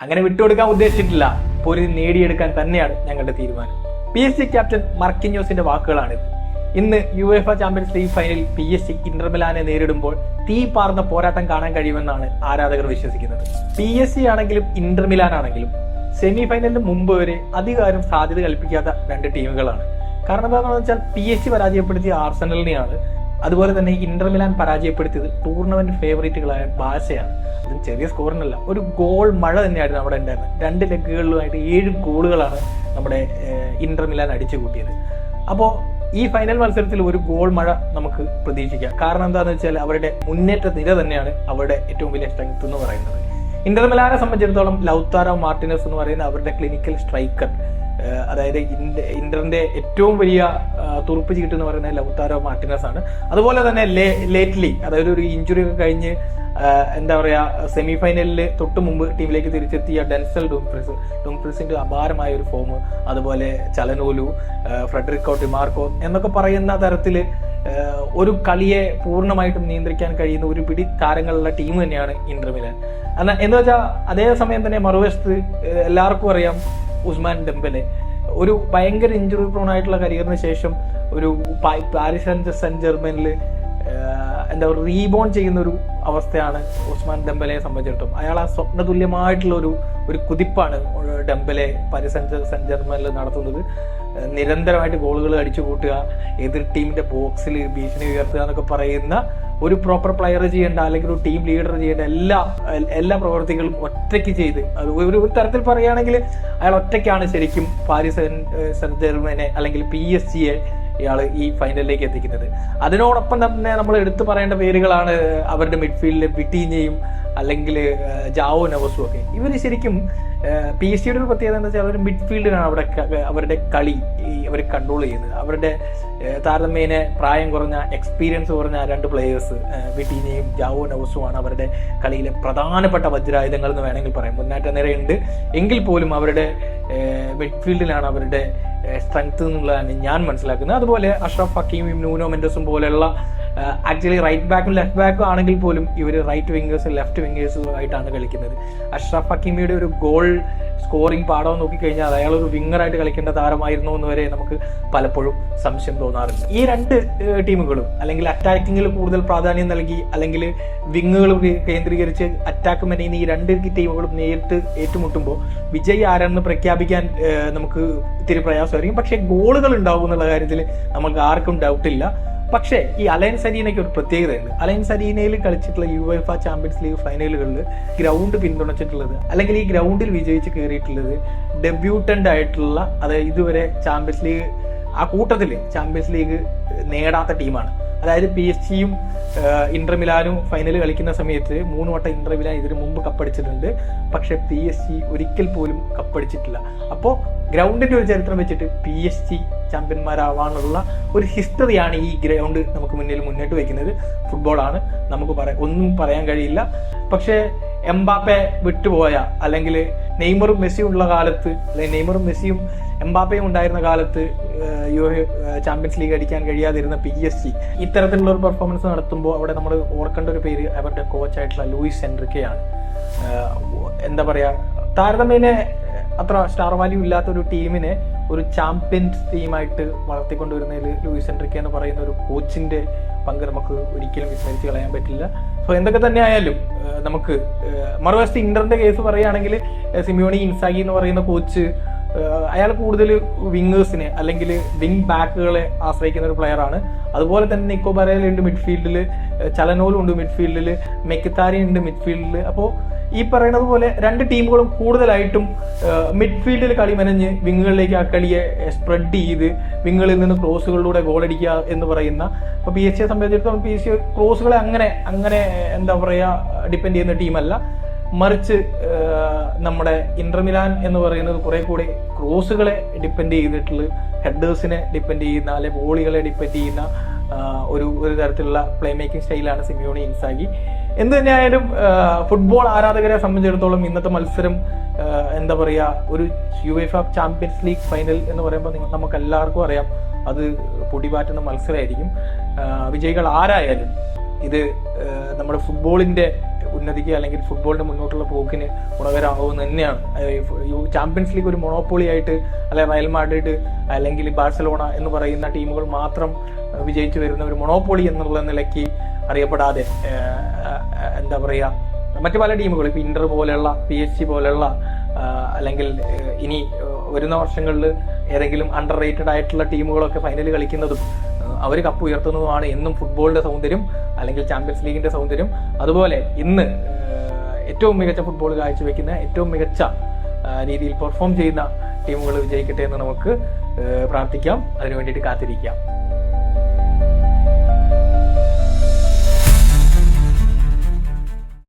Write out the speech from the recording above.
അങ്ങനെ വിട്ടുകൊടുക്കാൻ ഉദ്ദേശിച്ചിട്ടില്ല. പൊരുതി നേടിയെടുക്കാൻ തന്നെയാണ് ഞങ്ങളുടെ തീരുമാനം. പി എസ് സി ക്യാപ്റ്റൻ മർക്കിന്യോസിന്റെ വാക്കുകളാണിത്. ഇന്ന് യു എഫ് ചാമ്പ്യൻസ് ലീഗ് ഫൈനലിൽ പി എസ് സി ഇന്റർമിലാനെ നേരിടുമ്പോൾ തീ പാർന്ന പോരാട്ടം കാണാൻ കഴിയുമെന്നാണ് ആരാധകർ വിശ്വസിക്കുന്നത്. പി എസ് സി ആണെങ്കിലും ഇന്റർമിലാൻ ആണെങ്കിലും സെമി ഫൈനലിന് മുമ്പ് വരെ അധികാരം സാധ്യത കൽപ്പിക്കാത്ത രണ്ട് ടീമുകളാണ് കാരണം എന്താണെന്ന് വെച്ചാൽ പി എസ് സി പരാജയപ്പെടുത്തിയ ആർസണലിനെയാണ് അതുപോലെ തന്നെ ഇന്റർ മിലാൻ പരാജയപ്പെടുത്തിയത് ടൂർണമെന്റ് ഫേവറേറ്റുകളായ ബാസയാണ് അതും ചെറിയ സ്കോറിനല്ല ഒരു ഗോൾ മഴ തന്നെയായിരുന്നു അവിടെ ഉണ്ടായിരുന്നത്. രണ്ട് ലെഗുകളിലുമായിട്ട് ഏഴ് ഗോളുകളാണ് നമ്മുടെ ഇന്റർ മിലാൻ അടിച്ചു കൂട്ടിയത്. അപ്പോൾ ഈ ഫൈനൽ മത്സരത്തിൽ ഒരു ഗോൾ മഴ നമുക്ക് പ്രതീക്ഷിക്കാം. കാരണം എന്താണെന്ന് വെച്ചാൽ അവരുടെ മുന്നേറ്റ നിര തന്നെയാണ് അവരുടെ ഏറ്റവും വലിയ സ്ട്രെങ്ത് എന്ന് പറയുന്നത്. ഇന്റർമിലാനെ സംബന്ധിച്ചിടത്തോളം ലൗത്താരോ മാർട്ടിനസ് എന്ന് പറയുന്ന അവരുടെ ക്ലിനിക്കൽ സ്ട്രൈക്കർ അതായത് ഇന്ററിന്റെ ഏറ്റവും വലിയ തുറുപ്പ് ചീട്ട് എന്ന് പറയുന്നത് ലൗത്താരോ മാർട്ടിനസ് ആണ് അതുപോലെ തന്നെ ലേറ്റ്ലി അതായത് ഒരു ഇഞ്ചുറി ഒക്കെ കഴിഞ്ഞ് എന്താ പറയാ സെമി ഫൈനലിൽ തൊട്ട് മുമ്പ് ടീമിലേക്ക് തിരിച്ചെത്തിയ ഡെൻസൽ ഡുംഫ്രിസ്. ഡുംഫ്രിസിന്റെ അപാരമായ ഒരു ഫോം അതുപോലെ ചലനോലു ഫ്രെഡറിക്കോ ഡിമാർക്കോ എന്നൊക്കെ പറയുന്ന തരത്തിൽ ഒരു കളിയെ പൂർണമായിട്ടും നിയന്ത്രിക്കാൻ കഴിയുന്ന ഒരു പിടി താരങ്ങളുള്ള ടീം തന്നെയാണ് ഇന്റർമിലൻ എന്നാ എന്ന് വെച്ചാൽ അതേ സമയം തന്നെ മറുവശത്ത് എല്ലാവർക്കും അറിയാം ഉസ്മാൻ ഡെമ്പലെ ഒരു ഭയങ്കര ഇഞ്ചുറി പ്രോൺ ആയിട്ടുള്ള കരിയറിന് ശേഷം ഒരു പാരിസ് സെന്റ് ജർമ്മനിൽ എന്താ പറയുക റീബോൺ ചെയ്യുന്ന ഒരു അവസ്ഥയാണ് ഉസ്മാൻ ഡെമ്പലയെ സംബന്ധിച്ചിടത്തോളം. അയാൾ ആ സ്വപ്ന തുല്യമായിട്ടുള്ള ഒരു ഒരു കുതിപ്പാണ് ഡെമ്പലെ പാരിസ് സെന്റ് ജർമനിൽ നടത്തുന്നത്. നിരന്തരമായിട്ട് ഗോളുകൾ അടിച്ചു കൂട്ടുക എതിർ ടീമിന്റെ ബോക്സിൽ ഭീഷണി ഉയർത്തുക എന്നൊക്കെ പറയുന്ന ഒരു പ്രോപ്പർ പ്ലെയർ ചെയ്യേണ്ട അല്ലെങ്കിൽ ഒരു ടീം ലീഡർ ചെയ്യേണ്ട എല്ലാ എല്ലാ പ്രവർത്തികളും ഒറ്റയ്ക്ക് ചെയ്ത്. അത് ഒരു തരത്തിൽ പറയുകയാണെങ്കിൽ അയാൾ ഒറ്റയ്ക്കാണ് ശരിക്കും പാരീസ് സെൻ- സെന്റ് ജെർമനെ അല്ലെങ്കിൽ പി എസ് ജിയെ ഇയാൾ ഈ ഫൈനലിലേക്ക് എത്തിക്കുന്നത്. അതിനോടൊപ്പം തന്നെ നമ്മൾ എടുത്തു പറയേണ്ട പേരുകളാണ് അവരുടെ മിഡ്ഫീൽഡിൽ വിട്ടീഞ്ഞയും അല്ലെങ്കിൽ ജാവോ നവസും ഒക്കെ. ഇവർ ശരിക്കും പി എസ് സിയുടെ ഒരു പ്രത്യേകത എന്താ വെച്ചാൽ അവർ മിഡ്ഫീൽഡിലാണ് അവിടെ അവരുടെ കളി അവർ കൺട്രോൾ ചെയ്യുന്നത്. അവരുടെ താരതമ്യേന പ്രായം കുറഞ്ഞ എക്സ്പീരിയൻസ് കുറഞ്ഞ രണ്ട് പ്ലേയേഴ്സ് വിട്ടീനയും ജാവോ നവസുമാണ് അവരുടെ കളിയിലെ പ്രധാനപ്പെട്ട വജ്രായുധങ്ങൾ എന്ന് വേണമെങ്കിൽ പറയാം. മുന്നേറ്റ നിരയുണ്ട്. എങ്കിൽ പോലും അവരുടെ മിഡ്ഫീൽഡിലാണ് അവരുടെ സ്ട്രെങ്ത് എന്നുള്ളതാണ് ഞാൻ മനസ്സിലാക്കുന്നത്. അതുപോലെ അഷ്റഫ് ഹക്കീമും നൂനോ മെൻഡസും പോലെയുള്ള ആക്ച്വലി റൈറ്റ് ബാക്കും ലെഫ്റ്റ് ബാക്കും ആണെങ്കിൽ പോലും ഇവർ റൈറ്റ് വിംഗേഴ്സും ലെഫ്റ്റ് വിംഗേഴ്സും ആയിട്ടാണ് കളിക്കുന്നത്. അഷ്റഫ് ഹക്കീമിയുടെ ഒരു ഗോൾ സ്കോറിംഗ് പാഠം നോക്കിക്കഴിഞ്ഞാൽ അയാൾ ഒരു വിങ്ങറായിട്ട് കളിക്കേണ്ട താരമായിരുന്നു എന്ന് വരെ നമുക്ക് പലപ്പോഴും സംശയം തോന്നാറുണ്ട്. ഈ രണ്ട് ടീമുകളും അല്ലെങ്കിൽ അറ്റാക്കിങ്ങിൽ കൂടുതൽ പ്രാധാന്യം നൽകി അല്ലെങ്കിൽ വിങ്ങുകൾ കേന്ദ്രീകരിച്ച് അറ്റാക്ക് മെനയുന്ന ഈ രണ്ട് ടീമുകളും നേരിട്ട് ഏറ്റുമുട്ടുമ്പോൾ വിജയ് ആരാണെന്ന് പ്രഖ്യാപിക്കാൻ നമുക്ക് ഇത്തിരി പ്രയാസമായിരിക്കും. പക്ഷേ ഗോളുകൾ ഉണ്ടാവും എന്നുള്ള കാര്യത്തിൽ നമുക്ക് ആർക്കും ഡൗട്ടില്ല പക്ഷേ ഈ അലയൻസ് അരീനയ്ക്ക് ഒരു പ്രത്യേകതയുണ്ട്. അലയൻസ് അരീനയിൽ കളിച്ചിട്ടുള്ള യു എഫ് ചാമ്പ്യൻസ് ലീഗ് ഫൈനലുകളിൽ ഗ്രൗണ്ട് പിന്തുണച്ചിട്ടുള്ളത് അല്ലെങ്കിൽ ഈ ഗ്രൗണ്ടിൽ വിജയിച്ച് കയറിയിട്ടുള്ളത് ഡെബ്യൂട്ടന്റ് ആയിട്ടുള്ള അതായത് ഇതുവരെ ചാമ്പ്യൻസ് ലീഗ് ആ കൂട്ടത്തിൽ ചാമ്പ്യൻസ് ലീഗ് നേടാത്ത ടീമാണ്. അതായത് പി എസ് ജിയും ഇന്റർമിലാനും ഫൈനൽ കളിക്കുന്ന സമയത്ത് മൂന്ന് വട്ടം ഇന്റർമിലാൻ ഇതിനു മുമ്പ് കപ്പടിച്ചിട്ടുണ്ട്. പക്ഷെ പി എസ് ജി ഒരിക്കൽ പോലും കപ്പടിച്ചിട്ടില്ല. അപ്പോൾ ഗ്രൗണ്ടിന്റെ ഒരു ചരിത്രം വെച്ചിട്ട് പി എസ് ജി ചാമ്പ്യന്മാരാവാനുള്ള ഒരു ഹിസ്റ്ററിയാണ് ഈ ഗ്രൗണ്ട് നമുക്ക് മുന്നിൽ മുന്നോട്ട് വയ്ക്കുന്നത് ഫുട്ബോളാണ് നമുക്ക് പറയാം ഒന്നും പറയാൻ കഴിയില്ല. പക്ഷേ എംബാപ്പെ വിട്ടുപോയ അല്ലെങ്കിൽ നെയ്മറും മെസ്സിയും ഉള്ള കാലത്ത് അല്ലെങ്കിൽ നെയ്മറും മെസ്സിയും എംബാപ്പയും ഉണ്ടായിരുന്ന കാലത്ത് യു ചാമ്പ്യൻസ് ലീഗ് അടിക്കാൻ കഴിയാതിരുന്ന പി എസ് ജി ഇത്തരത്തിലുള്ള ഒരു പെർഫോമൻസ് നടത്തുമ്പോൾ അവിടെ നമ്മൾ ഓർക്കേണ്ട ഒരു പേര് അവരുടെ കോച്ചായിട്ടുള്ള ലൂയിസ് എൻറിക്കയാണ് എന്താ പറയുക താരതമ്യേന അത്ര സ്റ്റാർ വാല്യൂ ഇല്ലാത്ത ഒരു ടീമിനെ ഒരു ചാമ്പ്യൻസ് ടീമായിട്ട് വളർത്തിക്കൊണ്ടുവരുന്നതിൽ ലൂയിസ് എൻട്രിക്ക എന്ന് പറയുന്ന ഒരു കോച്ചിന്റെ പങ്ക് നമുക്ക് ഒരിക്കലും വിസ്മരിച്ച് കളയാൻ പറ്റില്ല. സോ എന്തൊക്കെ തന്നെ ആയാലും നമുക്ക് മറുവശത്ത് ഇന്ററിന്റെ കേസ് പറയുകയാണെങ്കിൽ സിമിയോണി ഇൻസാഗി എന്ന് പറയുന്ന കോച്ച് അയാൾ കൂടുതൽ വിങ്ങേഴ്സിനെ അല്ലെങ്കിൽ വിങ് ബാക്കുകളെ ആശ്രയിക്കുന്ന ഒരു പ്ലെയറാണ് അതുപോലെ തന്നെ നിക്കോ ബരേലുണ്ട് മിഡ്ഫീൽഡിൽ ചലനോലുണ്ട് മിഡ്ഫീൽഡിൽ മെക്കിത്താരി ഉണ്ട് മിഡ്ഫീൽഡിൽ അപ്പോൾ ഈ പറയുന്നത് പോലെ രണ്ട് ടീമുകളും കൂടുതലായിട്ടും മിഡ്ഫീൽഡിൽ കളി മെനഞ്ഞ് വിങ്ങുകളിലേക്ക് ആ കളിയെ സ്പ്രെഡ് ചെയ്ത് വിങ്ങുകളിൽ നിന്ന് ക്രോസുകളിലൂടെ ഗോളടിക്കുക എന്ന് പറയുന്ന ഇപ്പോൾ പി എസ് സിയെ സംബന്ധിച്ചിടത്തോളം പി എസ് സി ക്രോസുകളെ അങ്ങനെ അങ്ങനെ എന്താ പറയുക ഡിപ്പെൻഡ് ചെയ്യുന്ന ടീമല്ല. മറിച്ച് നമ്മുടെ ഇന്റർമിലാൻ എന്ന് പറയുന്നത് കുറെ കൂടി ക്രോസുകളെ ഡിപ്പെൻഡ് ചെയ്തിട്ടുള്ള ഹെഡേഴ്സിനെ ഡിപ്പെൻഡ് ചെയ്യുന്ന അല്ലെ ബോളികളെ ഡിപ്പെൻഡ് ചെയ്യുന്ന ഒരു ഒരു തരത്തിലുള്ള പ്ലേ മേക്കിംഗ് സ്റ്റൈലാണ് സിമിയോണി ഇൻസാഗി. എന്ത് തന്നെയായാലും ഫുട്ബോൾ ആരാധകരെ സംബന്ധിച്ചിടത്തോളം ഇന്നത്തെ മത്സരം എന്താ പറയുക ഒരു U F champions league final എന്ന് പറയുമ്പോൾ നിങ്ങൾ നമുക്ക് എല്ലാവർക്കും അറിയാം അത് പൊടിപാറ്റുന്ന മത്സരമായിരിക്കും. വിജയികൾ ആരായാലും ഇത് നമ്മുടെ ഫുട്ബോളിന്റെ ഉന്നതിക്ക് അല്ലെങ്കിൽ ഫുട്ബോളിന്റെ മുന്നോട്ടുള്ള പോക്കിന് ഗുണകരമാകുമെന്ന് തന്നെയാണ്. ചാമ്പ്യൻസ് ലീഗ് ഒരു മൊണോപ്പൊളി ആയിട്ട് അല്ലെങ്കിൽ റയൽ മാഡ്രിഡ് അല്ലെങ്കിൽ ബാഴ്സലോണ എന്ന് പറയുന്ന ടീമുകൾ മാത്രം വിജയിച്ചു വരുന്ന ഒരു മൊണോപ്പൊളി എന്നുള്ള നിലയ്ക്ക് അറിയപ്പെടാതെ എന്താ പറയുക മറ്റു പല ടീമുകളും ഇപ്പം ഇന്റർ പോലെയുള്ള പി എസ് സി പോലെയുള്ള അല്ലെങ്കിൽ ഇനി വരുന്ന വർഷങ്ങളിൽ ഏതെങ്കിലും അണ്ടർ റേറ്റഡ് ആയിട്ടുള്ള ടീമുകളൊക്കെ ഫൈനൽ കളിക്കുന്നതും അവർ കപ്പ് ഉയർത്തുന്നതുമാണ് എന്നും ഫുട്ബോളിന്റെ സൗന്ദര്യം അല്ലെങ്കിൽ ചാമ്പ്യൻസ് ലീഗിന്റെ സൗന്ദര്യം. അതുപോലെ ഇന്ന് ഏറ്റവും മികച്ച ഫുട്ബോൾ കാഴ്ചവെക്കുന്ന ഏറ്റവും മികച്ച രീതിയിൽ പെർഫോം ചെയ്യുന്ന ടീമുകൾ വിജയിക്കട്ടെ എന്ന് നമുക്ക് പ്രാർത്ഥിക്കാം. അതിനു വേണ്ടിയിട്ട് കാത്തിരിക്കാം.